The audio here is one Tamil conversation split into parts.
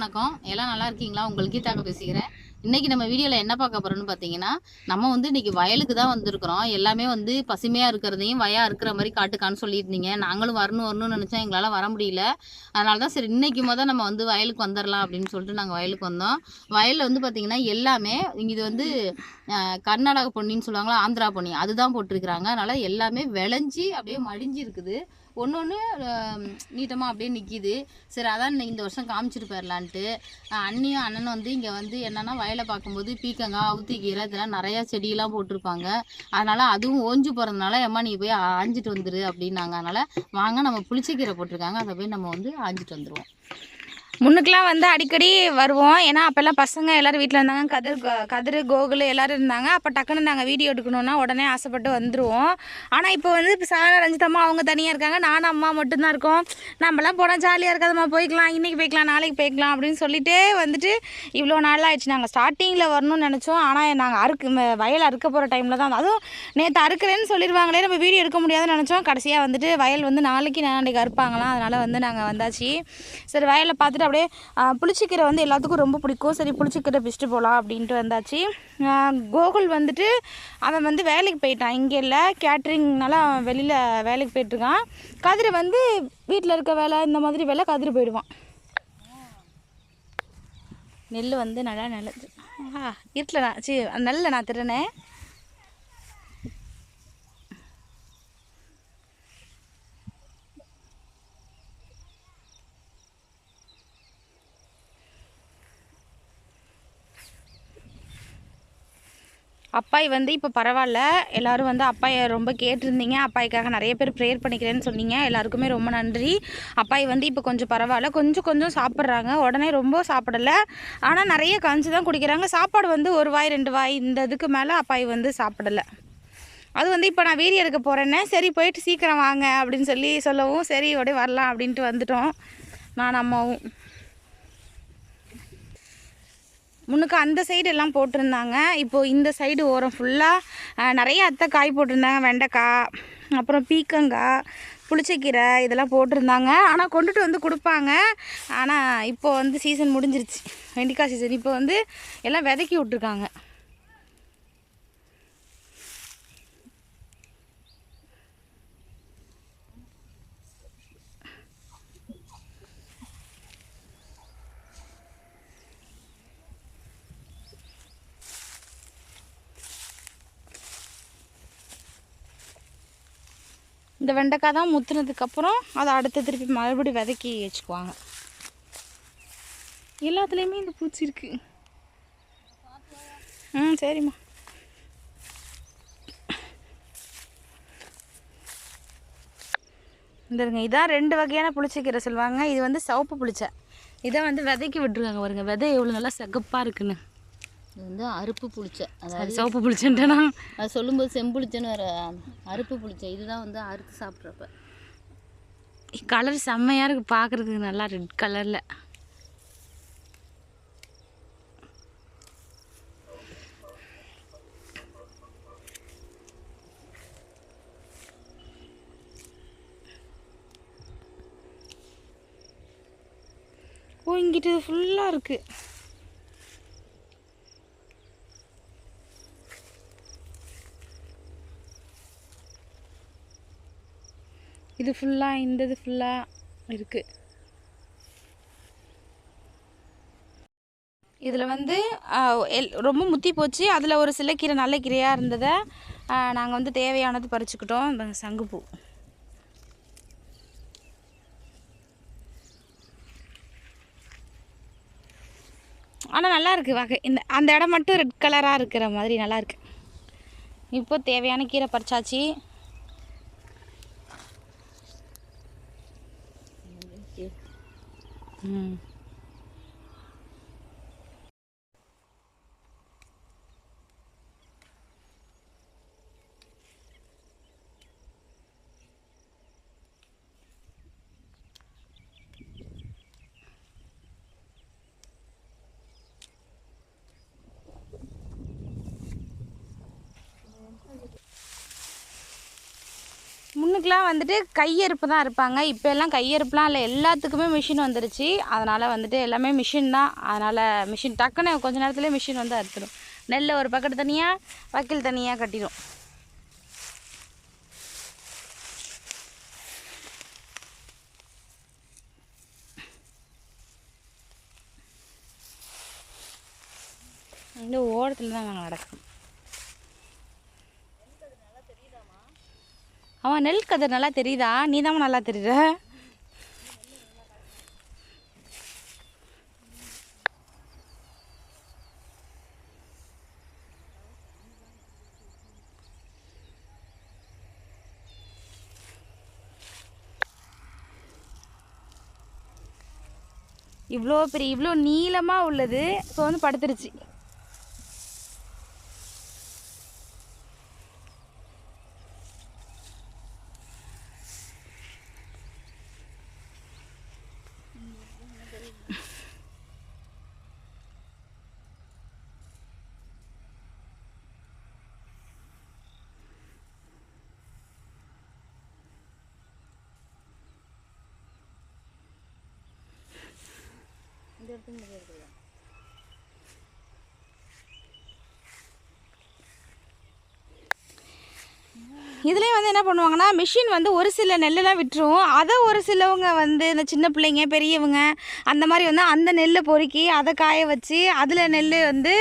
வணக்கம். எல்லாம் நல்லா இருக்கீங்களா? உங்களுக்கு கீதாக்க பேசிக்கிறேன். இன்னைக்கு நம்ம வீடியோவில் என்ன பார்க்க போறோம்னு பார்த்தீங்கன்னா நம்ம வந்து இன்னைக்கு வயலுக்கு தான் வந்திருக்கிறோம். எல்லாமே வந்து பசுமையாக இருக்கிறதையும் வயா இருக்கிற மாதிரி காட்டுக்கான்னு சொல்லியிருந்தீங்க. நாங்களும் வரணும் வரணும்னு நினச்சோம் எங்களால் வர முடியல. அதனால தான் சரி இன்னைக்கு மொதல் நம்ம வந்து வயலுக்கு வந்துடலாம் அப்படின்னு சொல்லிட்டு நாங்கள் வயலுக்கு வந்தோம். வயலில் வந்து பார்த்திங்கன்னா எல்லாமே இது வந்து கர்நாடக பொன்னின்னு சொல்லுவாங்களா ஆந்திரா பொன்னி. அதுதான் போட்டிருக்கிறாங்க. அதனால எல்லாமே விளைஞ்சி அப்படியே மடிஞ்சு இருக்குது. ஒன்று ஒன்று நீட்டமாக அப்படியே நிற்கிது சரி அதான் இந்த வருஷம் காமிச்சிட்டு போயிடலான்ட்டு அண்ணியும் அண்ணனும் வந்து இங்கே வந்து என்னென்னா வயலை பார்க்கும்போது பீக்கங்காய் அவுத்திக்கீரை இதெல்லாம் நிறையா செடியெல்லாம் போட்டிருப்பாங்க. அதனால் அதுவும் ஓஞ்சு போகிறதுனால எம்மா நீ போய் ஆஞ்சிட்டு வந்துடு அப்படின்னாங்க. அதனால் வாங்க நம்ம புளிச்சக்கீரை போட்டிருக்காங்க. அதை போய் நம்ம வந்து ஆஞ்சிட்டு வந்துடுவோம் முன்னுக்கெலாம் வந்து அடிக்கடி வருவோம். ஏன்னா அப்போல்லாம் பசங்க எல்லோரும் வீட்டில் இருந்தாங்க. கதிர் கோ- கதிர் கோகுல் எல்லோரும் இருந்தாங்க. அப்போ டக்குன்னு நாங்கள் வீடியோ எடுக்கணும்னா உடனே ஆசைப்பட்டு வந்துடுவோம் ஆனால் இப்போ வந்து இப்போ சாரா ரஞ்சிதம்மா அவங்க தனியாக இருக்காங்க. நானும் அம்மா மட்டும்தான் இருக்கோம். நம்மலாம் போனால் ஜாலியாக இருக்காதம்மா. போய்க்கலாம். இன்றைக்கி போய்க்கலாம். நாளைக்கு போய்க்கலாம் அப்படின்னு சொல்லிட்டே வந்துட்டு இவ்வளோ நாள் ஆயிடுச்சு. நாங்கள் ஸ்டார்டிங்கில் வரணும்னு நினச்சோம். ஆனால் நாங்கள் அறுக்கு வயல் அறுக்க போகிற டைமில் தான். அதுவும் நேற்று அறுக்கிறேன்னு சொல்லிடுவாங்களே நம்ம வீடியோ எடுக்க முடியாதுன்னு நினச்சோம். கடைசியாக வந்துட்டு வயல் வந்து நாளைக்கு நாளைக்கு அறுப்பாங்களாம். அதனால் வந்து நாங்கள் வந்தாச்சு. சரி வயலை பார்த்துட்டு அப்படியே புளிச்சிக்கீரை வந்து எல்லாத்துக்கும் ரொம்ப பிடிக்கும். சரி புளிச்சிக்கீரை பிச்சுட்டு போகலாம் அப்படின்ட்டு வந்தாச்சு. கோகுல் வந்துட்டு அவன் வந்து வேலைக்கு போயிட்டான். இங்கே இல்லை கேட்ரிங்னால அவன் வெளியில் வேலைக்கு போயிட்டுருக்கான். கதிர் வந்து வீட்டில் இருக்க வேலை இந்த மாதிரி வேலை கதிர் போயிடுவான். நெல் வந்து நல்லா நல்லது ஆ இருட்டில் நான் சி நல்ல நான் திருனேன் அப்பாய் வந்து இப்போ பரவாயில்ல எல்லாரும் வந்து அப்பாயை ரொம்ப கேட்டிருந்தீங்க. அப்பாய்க்காக நிறைய பேர் ப்ரேயர் பண்ணிக்கிறேன்னு சொன்னீங்க. எல்லாருக்குமே ரொம்ப நன்றி. அப்பாய் வந்து இப்போ கொஞ்சம் பரவாயில்ல கொஞ்சம் கொஞ்சம் சாப்பிட்றாங்க. உடனே ரொம்ப சாப்பிடல. ஆனால் நிறைய கஞ்சி தான் குடிக்கிறாங்க. சாப்பாடு வந்து ஒரு வாய் ரெண்டு வாய் இந்த இதுக்கு மேலே அப்பாய் வந்து சாப்பிடல. அது வந்து இப்போ நான் வீடியோ எடுக்க போகிறேன்னே சரி போயிட்டு சீக்கிரம் வாங்க அப்படின்னு சொல்லி சொல்லவும் சரி அப்படியே வரலாம் அப்படின்ட்டு வந்துட்டோம். நான் அம்மாவும். முன்னுக்கு அந்த சைடு எல்லாம் போட்டிருந்தாங்க. இப்போது இந்த சைடு ஓரம் ஃபுல்லாக நிறைய அத்தை காய் போட்டிருந்தாங்க. வெண்டைக்காய் அப்புறம் பீக்கங்காய் புளிச்சக்கீரை இதெல்லாம் போட்டிருந்தாங்க. ஆனால் கொண்டுட்டு வந்து கொடுப்பாங்க. ஆனால் இப்போ வந்து சீசன் முடிஞ்சிருச்சு. வெண்டைக்காய் சீசன் இப்போ வந்து எல்லாம் விதைக்கி விட்ருக்காங்க இந்த வெண்டைக்காய் தான் முத்துனதுக்கப்புறம் அதை அடுத்து திருப்பி மறுபடியும் விதைக்கி வச்சுக்குவாங்க. எல்லாத்துலேயுமே இந்த பூச்சி இருக்குது ம் சரிம்மா. இந்த இருங்க இதான் ரெண்டு வகையான புளிச்சக்கீரை சொல்லுவாங்க. இது வந்து சவப்பு புளிச்சை. இதை வந்து விதைக்கி விட்டுருக்காங்க பாருங்கள் விதை எவ்வளோ நல்லா சகப்பாக இருக்குன்னு. இது வந்து அறுப்பு புளிச்சை. அதாவது அது சிவப்பு புளிச்சன்ட்டேனா அது சொல்லும்போது செம்புளிச்சைன்னு வர அறுப்பு புளிச்சை. இதுதான் வந்து அறுத்து சாப்பிட்றப்ப. கலர் செம்மையாக இருக்குது பார்க்குறதுக்கு நல்லா ரெட் கலரில் ஓ இங்கிட்டு இது ஃபுல்லாக இருக்குது இது ஃபுல்லாக இந்த இது ஃபுல்லாக இருக்குது இதில் வந்து எல் ரொம்ப முத்தி போச்சு. அதில் ஒரு சில கீரை நல்ல கீரையாக இருந்ததை நாங்கள் வந்து தேவையானது பறிச்சுக்கிட்டோம். இந்த சங்குப்பூ ஆனால் நல்லா இருக்குது வகை இந்த அந்த இடம் மட்டும் ரெட் கலராக இருக்கிற மாதிரி நல்லாயிருக்கு இப்போ தேவையான கீரை பறிச்சாச்சு. ம் மிஷினுக்கெலாம் வந்துட்டு கையெருப்பு தான் இருப்பாங்க. இப்போ எல்லாம் கையறுப்புலாம் இல்லை. எல்லாத்துக்குமே மிஷின் வந்துருச்சு. அதனால் வந்துட்டு எல்லாமே மிஷின் தான். அதனால் மிஷின் டக்குன்னு கொஞ்ச நேரத்துலேயே மிஷின் வந்து அறுத்துடும் நெல்லை ஒரு பக்கெட் தனியாக வக்கீல் தனியாக கட்டிடும் இந்த ஓரத்தில் தான் நாங்கள் நடக்கணும் அவன் நெல் கதிர் நல்லா தெரியுதா? நீ தான் நல்லா தெரியுற? இவ்வளோ பெரிய இவ்வளோ நீளமாக உள்ளது. இப்போ வந்து படுத்துருச்சு. இதுலேயே வந்து என்ன பண்ணுவாங்கன்னா மிஷின் வந்து ஒரு சில நெல்லெல்லாம் விட்டுரும். அதை ஒரு சிலவங்க வந்து இந்த சின்ன பிள்ளைங்க பெரியவங்க அந்த மாதிரி வந்து அந்த நெல்லை பொறுக்கி அதை காய வச்சு அதில் நெல் வந்து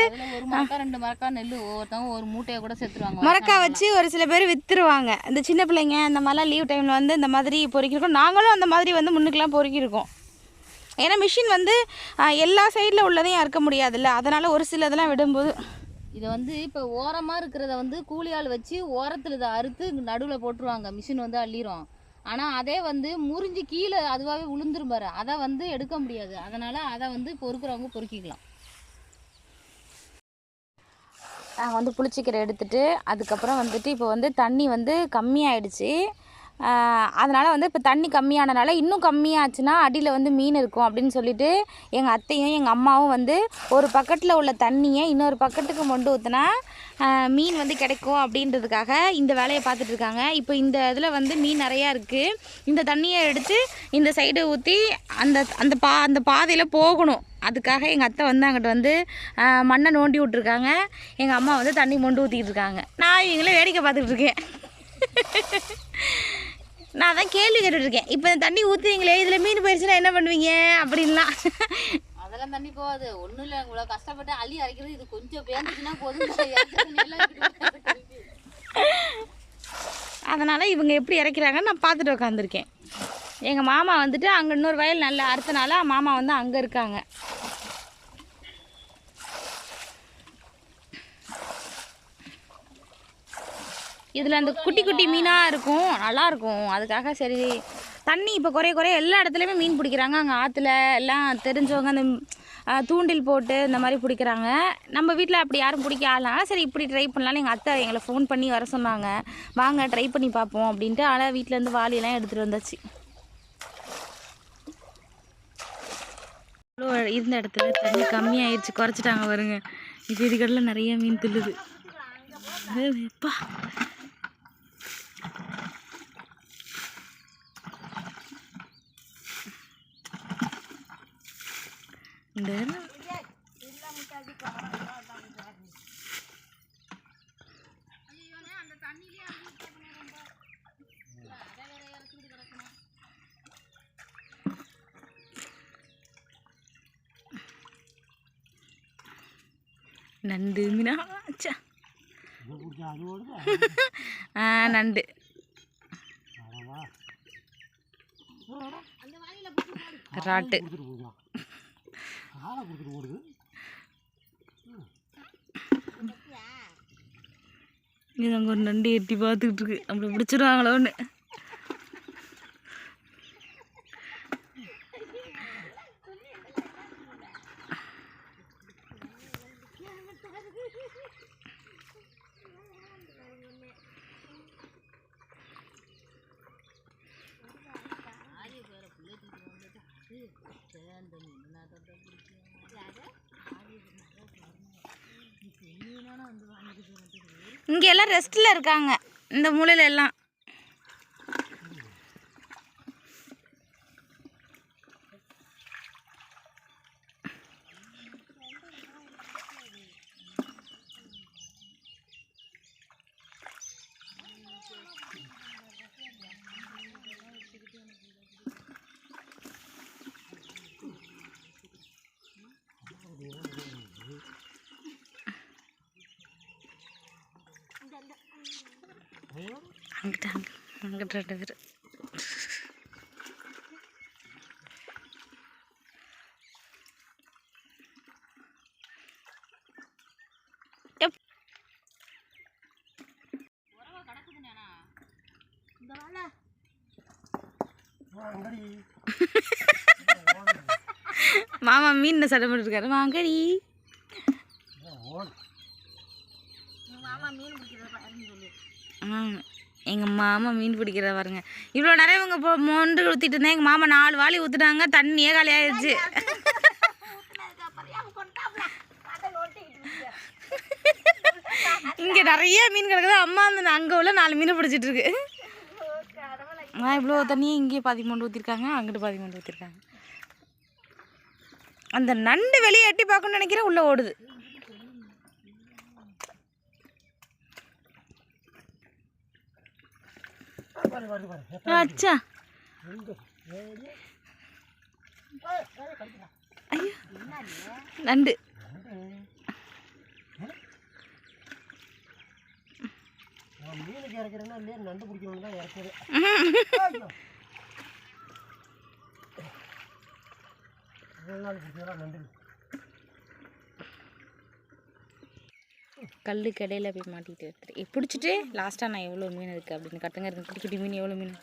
ரெண்டு மரக்கா நெல் ஒவ்வொருத்தவங்க ஒரு மூட்டையை கூட செத்துருவாங்க மரக்கா வச்சு ஒரு சில பேர் விற்றுருவாங்க இந்த சின்ன பிள்ளைங்க இந்த மாதிரிலாம் லீவ் டைமில் வந்து இந்த மாதிரி பொறுக்கிருக்கோம். நாங்களும் அந்த மாதிரி வந்து முன்னுக்கெல்லாம் பொறுக்கியிருக்கோம் ஏன்னா மிஷின் வந்து எல்லா சைடில் உள்ளதையும் அறுக்க முடியாதுல்ல. அதனால் ஒரு சில இதெல்லாம் விடும்போது இதை வந்து இப்போ ஓரமா இருக்கிறத வந்து கூலி ஆள் வச்சு ஓரத்துல இதை அறுத்து நடுவுல போட்டுருவாங்க. மிஷின் வந்து அள்ளிரும். ஆனா அதே வந்து முறிஞ்சு கீழே அதுவாகவே விழுந்துரும் பாரு. அதை வந்து எடுக்க முடியாது. அதனால அதை வந்து பொறுக்கிறவங்க பொறுக்கிக்கலாம். நாங்கள் வந்து புளிச்சிக்கீரை எடுத்துட்டு அதுக்கப்புறம் வந்துட்டு இப்போ வந்து தண்ணி வந்து கம்மியாயிடுச்சு. அதனால் வந்து இப்போ தண்ணி கம்மியானனால இன்னும் கம்மியாச்சுன்னா அடியில் வந்து மீன் இருக்கும் அப்படின்னு சொல்லிட்டு எங்கள் அத்தையும் எங்கள் அம்மாவும் வந்து ஒரு பக்கெட்டில் உள்ள தண்ணியை இன்னொரு பக்கெட்டுக்கு மொண்டு ஊற்றினா மீன் வந்து கிடைக்கும் அப்படின்றதுக்காக இந்த வேலையை பார்த்துட்டு இருக்காங்க. இப்போ இந்த இதில் வந்து மீன் நிறையா இருக்குது இந்த தண்ணியை எடுத்து இந்த சைடு ஊற்றி அந்த அந்த பா அந்த பாதையில் போகணும். அதுக்காக எங்கள் அத்தை வந்து அங்கிட்ட வந்து மண்ணை நோண்டி விட்ருக்காங்க எங்கள் அம்மா வந்து தண்ணி மொண்டு ஊற்றிக்கிட்டு இருக்காங்க. நான் இவங்களே வேடிக்கை பார்த்துக்கிட்டு இருக்கேன். நான் தான் கேள்வி கேட்டுட்டு இருக்கேன் இப்போ இந்த தண்ணி ஊற்றுவீங்களே இதில் மீன் போயிடுச்சுன்னா என்ன பண்ணுவீங்க? அப்படின்லாம். அதெல்லாம் தண்ணி போகாது. ஒன்றும் இல்லை இவ்வளோ கஷ்டப்பட்டு அள்ளி அரைக்கிறது இது கொஞ்சம் பேந்துச்சுன்னா போதும். அதனால் இவங்க எப்படி இறக்கிறாங்கன்னு நான் பார்த்துட்டு உட்காந்துருக்கேன் எங்கள் மாமா வந்துட்டு அங்கே இன்னொரு வயல் நல்லா அறுத்தனால மாமா வந்து அங்கே இருக்காங்க. இதில் அந்த குட்டி குட்டி மீனாக இருக்கும். நல்லா இருக்கும் அதுக்காக சரி தண்ணி இப்போ குறைய குறைய எல்லா இடத்துலையுமே மீன் பிடிக்கிறாங்க. அங்கே ஆற்றுல எல்லாம் தெரிஞ்சவங்க அந்த தூண்டில் போட்டு இந்த மாதிரி பிடிக்கிறாங்க. நம்ம வீட்டில் அப்படி யாரும் பிடிக்க ஆளனால சரி இப்படி ட்ரை பண்ணலான்னு எங்கள் அத்தை எங்களை ஃபோன் பண்ணி வர சொன்னாங்க. வாங்க ட்ரை பண்ணி பார்ப்போம் அப்படின்ட்டு ஆனால் வீட்டிலேருந்து வாளியெல்லாம் எடுத்துகிட்டு வந்தாச்சு. இருந்த இடத்துல தண்ணி கம்மியாயிடுச்சு குறைச்சிட்டாங்க பாருங்க. இது இதுக்கடல நிறைய மீன் துள்ளுது எப்பா இந்த நண்டு மீனா ச்சே. ஆ நண்டு. ராட்டு. இது அங்கே ஒரு நண்டு எட்டி பார்த்துக்கிட்டு இருக்கு. அப்படி பிடிச்சிருவாங்களோன்னு இங்கே எல்லாம் ரெஸ்ட்டில் இருக்காங்க. இந்த மூலையில எல்லாம் அங்கிட்ட அங்க ரெண்டு பேர் மாமா மீன் சட்டை போட்டுருக்காரு வாங்கடி எங்கள் மாமா மீன் பிடிக்கிறத பாருங்க. இவ்வளோ நிறைய இவங்க இப்போ மொண்டு ஊற்றிட்டு இருந்தேன் எங்கள் மாமா நாலு வாளி ஊற்றுட்டாங்க தண்ணியே காலியாயிடுச்சு இங்கே நிறைய மீன் கிடக்குது அம்மா அந்த அங்கே உள்ள நாலு மீனை பிடிச்சிட்டு இருக்கு நான் இவ்வளோ தண்ணியை இங்கேயே பாதி மொண்டு ஊற்றிருக்காங்க அங்கிட்டு பாதி மொண்டு ஊற்றிருக்காங்க அந்த நண்டு வெளியே எட்டி பார்க்கணும்னு நினைக்கிறேன் உள்ளே ஓடுது. அச்சா. ஐயோ. நண்டு. மீனுக்கு இறக்குறேன்னா நண்டு பிடிக்கணும்னு தான் பிடிச்சதா நண்டு கல்லுக்கு இடையில போய் மாட்டிட்டு எடுத்துட்டு பிடிச்சிட்டு லாஸ்ட்டாக நான் எவ்வளோ மீன் இருக்குது அப்படின்னு கட்டுங்க இருக்கு. குட்டி குட்டி மீன் எவ்வளோ மீன்?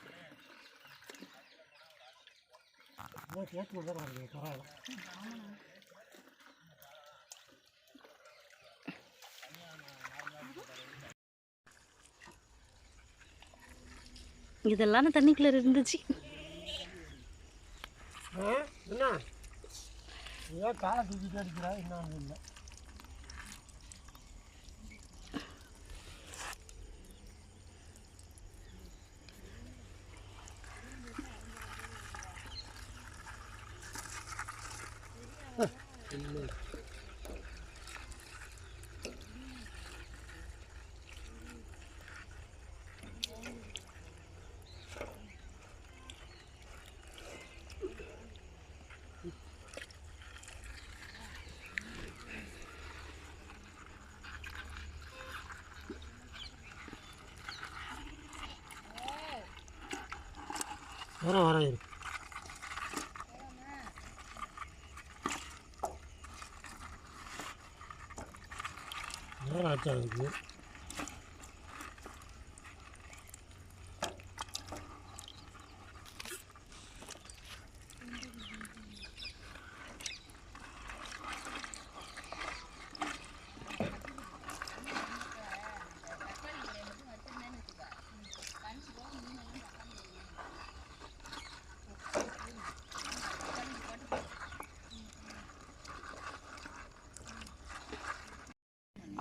இதெல்லாம் தண்ணிக்குள்ளே இருந்துச்சு. என்ன? ஏன் காலை தூக்கிட்டு அடிக்கிறா? என்ன இல்லை வர வர இரு நேரம் ஆச்சா இருக்குது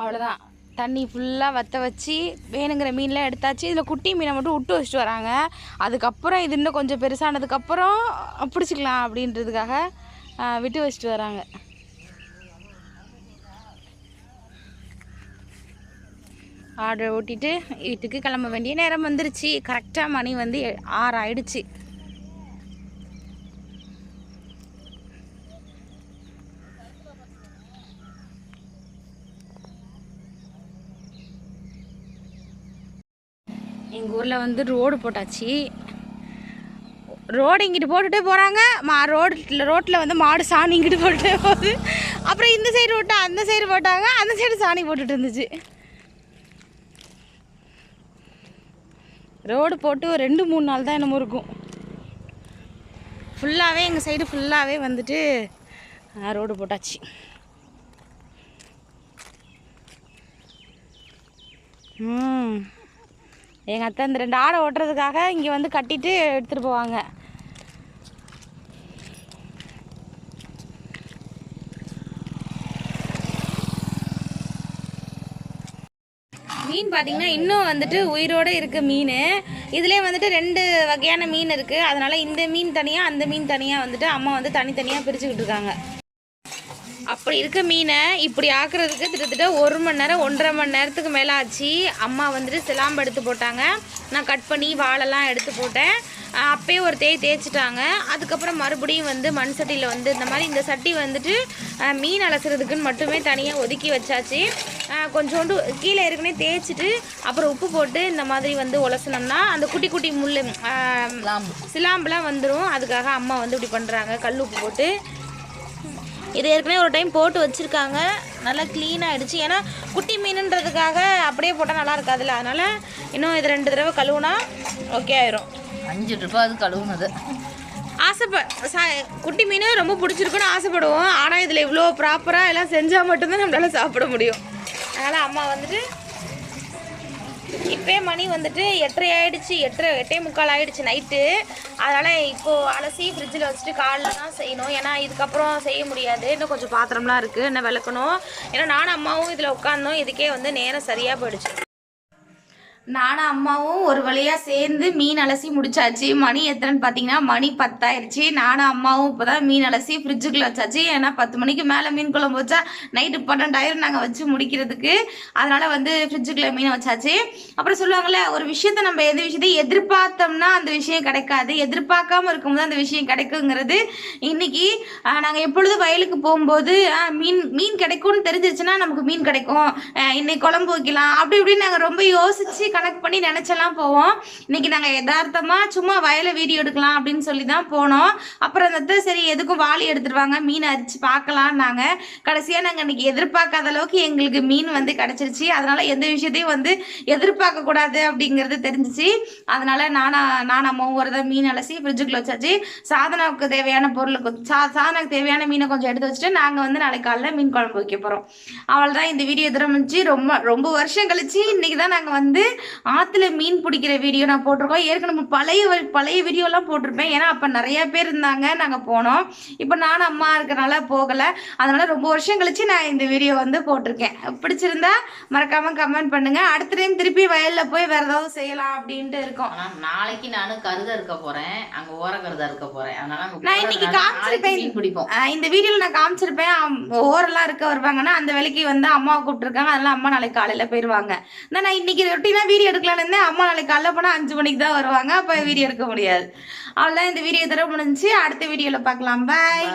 அவ்வளோதான் தண்ணி ஃபுல்லாக வற்ற வச்சு வேணுங்கிற மீன்லாம் எடுத்தாச்சு. இதில் குட்டி மீனை மட்டும் விட்டு வச்சுட்டு வராங்க. அதுக்கப்புறம் இது இன்னும் கொஞ்சம் பெருசானதுக்கப்புறம் பிடிச்சிக்கலாம் அப்படின்றதுக்காக விட்டு வச்சுட்டு வராங்க. ஆர்டர் ஓட்டிட்டு வீட்டுக்கு கிளம்ப வேண்டிய நேரம் வந்துருச்சு. கரெக்டாக மணி வந்து ஆறு ஆயிடுச்சு எங்கள் ஊரில் வந்து ரோடு போட்டாச்சு. ரோடு இங்கிட்டு போட்டுகிட்டே போகிறாங்க மா ரோட்டில் ரோட்டில் வந்து மாடு சாணி இங்கிட்டு போட்டுட்டே போகுது. அப்புறம் இந்த சைடு விட்டு அந்த சைடு போட்டாங்க. அந்த சைடு சாணி போட்டுட்டு இருந்துச்சு. ரோடு போட்டு ஒரு ரெண்டு மூணு நாள் தான் என்னமோ இருக்கும். ஃபுல்லாகவே எங்கள் சைடு ஃபுல்லாகவே வந்துட்டு ரோடு போட்டாச்சு. ம். எங்கள் அத்தை இந்த ரெண்டு ஆடை ஓட்டுறதுக்காக இங்கே வந்து கட்டிட்டு எடுத்துகிட்டு போவாங்க. மீன் பார்த்தீங்கன்னா இன்னும் வந்துட்டு உயிரோடு இருக்க மீன். இதிலே வந்துட்டு ரெண்டு வகையான மீன் இருக்குது அதனால் இந்த மீன் தனியாக அந்த மீன் தனியாக வந்துட்டு அம்மா வந்து தனித்தனியாக பிரிச்சுக்கிட்டு இருக்காங்க. அப்படி இருக்க மீனை இப்படி ஆக்குறதுக்கு கிட்டத்தட்ட ஒரு மணி நேரம் ஒன்றரை மணி நேரத்துக்கு மேலே ஆச்சு அம்மா வந்துட்டு சிலாம்பு எடுத்து போட்டாங்க. நான் கட் பண்ணி வாழெல்லாம் எடுத்து போட்டேன். அப்பயே ஒரு தேய் தேய்ச்சிட்டாங்க. அதுக்கப்புறம் மறுபடியும் வந்து மண் சட்டியில் வந்து இந்த மாதிரி இந்த சட்டி வந்துட்டு மீன் அலசுறதுக்குன்னு மட்டுமே தனியாக ஒதுக்கி வச்சாச்சு. கொஞ்சோண்டு கீழே ஏற்கனவே தேய்ச்சிட்டு அப்புறம் உப்பு போட்டு இந்த மாதிரி வந்து உலசினோம்னா அந்த குட்டி குட்டி முள் சிலாம்புலாம் வந்துடும் அதுக்காக அம்மா வந்து இப்படி பண்ணுறாங்க கல் உப்பு போட்டு. இது ஏற்கனவே ஒரு டைம் போட்டு வச்சுருக்காங்க. நல்லா க்ளீன் ஆகிடுச்சு ஏன்னா குட்டி மீனுன்றதுக்காக அப்படியே போட்டால் நல்லா இருக்காதுல்ல. அதனால் இன்னும் இது ரெண்டு தடவை கழுவுனா ஓகே ஆயிரும். அஞ்சு ரூபாய் அது கழுவுனது. ஆசைப்ப சா குட்டி மீன் ரொம்ப பிடிச்சிருக்குன்னு ஆசைப்படுவோம். ஆனால் இதில் இவ்வளோ ப்ராப்பராக எல்லாம் செஞ்சால் மட்டும்தான் நம்மளால சாப்பிட முடியும். அதனால் அம்மா வந்துட்டு இப்போயே மணி வந்துட்டு எட்டரை ஆயிடுச்சு எட்டரை எட்டே முக்கால் ஆயிடுச்சு நைட்டு அதனால் இப்போது அலசி ஃப்ரிட்ஜில் வச்சுட்டு காலைல தான் செய்யணும். ஏன்னா இதுக்கப்புறம் செய்ய முடியாது. இன்னும் கொஞ்சம் பாத்திரம்லாம் இருக்குது இன்னும் விளக்கணும். ஏன்னா நானும் அம்மாவும் இதில் உட்காந்தோம் இதுக்கே வந்து நேரம் சரியாக போயிடுச்சு. நானும் அம்மாவும் ஒரு வழியாக சேர்ந்து மீன் அலசி முடிச்சாச்சு. மணி எத்தனைன்னு பார்த்தீங்கன்னா மணி பத்தாயிருச்சு. நானும் அம்மாவும் இப்போ தான் மீன் அலசி ஃப்ரிட்ஜுக்குள்ளே வச்சாச்சு. ஏன்னா பத்து மணிக்கு மேலே மீன் குழம்பு வச்சா நைட்டு பன்னெண்டாயிரம் நாங்கள் வச்சு முடிக்கிறதுக்கு. அதனால் வந்து ஃப்ரிட்ஜுக்குள்ளே மீன் வச்சாச்சு. அப்புறம் சொல்லுவாங்கள்ல ஒரு விஷயத்த நம்ம எது விஷயத்தை எதிர்பார்த்தோம்னா அந்த விஷயம் கிடைக்காது. எதிர்பார்க்காம இருக்கும்போது அந்த விஷயம் கிடைக்குங்கிறது. இன்னைக்கு நாங்கள் எப்பொழுது வயலுக்கு போகும்போது மீன் மீன் கிடைக்கும்னு தெரிஞ்சிருச்சுன்னா நமக்கு மீன் கிடைக்கும். இன்னைக்கு குழம்பு வைக்கலாம். அப்படி இப்படின்னு நாங்கள் ரொம்ப யோசிச்சு கனெக்ட் பண்ணி நினச்செல்லாம் போவோம். இன்னைக்கு நாங்கள் யதார்த்தமா சும்மா வயலை வீடியோ எடுக்கலாம் அப்படின்னு சொல்லி தான் போனோம். அப்புறம் அந்த சரி எதுக்கும் வாளி எடுத்துருவாங்க மீன் அரிச்சு பார்க்கலான்னாங்க கடைசியாக நாங்கள் இன்னைக்கு எதிர்பார்க்காத அளவுக்கு எங்களுக்கு மீன் வந்து கிடச்சிருச்சு. அதனால எந்த விஷயத்தையும் வந்து எதிர்பார்க்க கூடாது அப்படிங்கிறது தெரிஞ்சிச்சு. அதனால நானா நான் அம்மாவும் தான் மீன் அலசி ஃப்ரிட்ஜுக்குள்ள வச்சாச்சு. சாதனாவுக்கு தேவையான பொருளை சா சாதனாவுக்கு தேவையான மீனை கொஞ்சம் எடுத்து வச்சுட்டு நாங்கள் வந்து நாளைக்கு காலைல மீன் குழம்பு வைக்க போகிறோம் அவள் தான் இந்த வீடியோ திரும்பிச்சு ரொம்ப ரொம்ப வருஷம் கழிச்சு இன்னைக்கு தான் நாங்கள் வந்து ஆற்றுல மீன் பிடிக்கிற வீடியோ நான் போட்டிருக்கோம். ஏற்கனவே பழைய பழைய வீடியோலாம் போட்டிருப்பேன். ஏன்னா அப்போ நிறைய பேர் இருந்தாங்க நாங்கள் போனோம். இப்போ நானும் அம்மா இருக்கனால போகலை. அதனால ரொம்ப வருஷம் கழிச்சு நான் இந்த வீடியோ வந்து போட்டிருக்கேன். பிடிச்சிருந்தா மறக்காம கமெண்ட் பண்ணுங்க. அடுத்த டைம் திருப்பி வயலில் போய் வேற ஏதாவது செய்யலாம் அப்படின்ட்டு இருக்கோம். நாளைக்கு நானும் கருத இருக்க போறேன். அங்க ஓர இருக்க போறேன். அதனால நான் இன்னைக்கு காமிச்சிருப்பேன். பிடிப்போம். இந்த வீடியோவில் நான் காமிச்சிருப்பேன். ஓரெல்லாம் இருக்க வருவாங்கன்னா அந்த வேலைக்கு வந்து அம்மாவை கூப்பிட்டுருக்காங்க. அதனால அம்மா நாளைக்கு காலையில் போயிடுவாங்க நான் நான் இன்னைக்கு ரொட்டீனாக வீடியோ எடுக்கலான்னு இருந்தேன். அம்மா நாளைக்கு காலைல போனால் அஞ்சு மணிக்கு தான் வருவாங்க. அப்போ வீடியோ எடுக்க முடியாது. அவ்வளோதான் இந்த வீடியோ தர முடிஞ்சு அடுத்த வீடியோவில் பார்க்கலாம். பாய்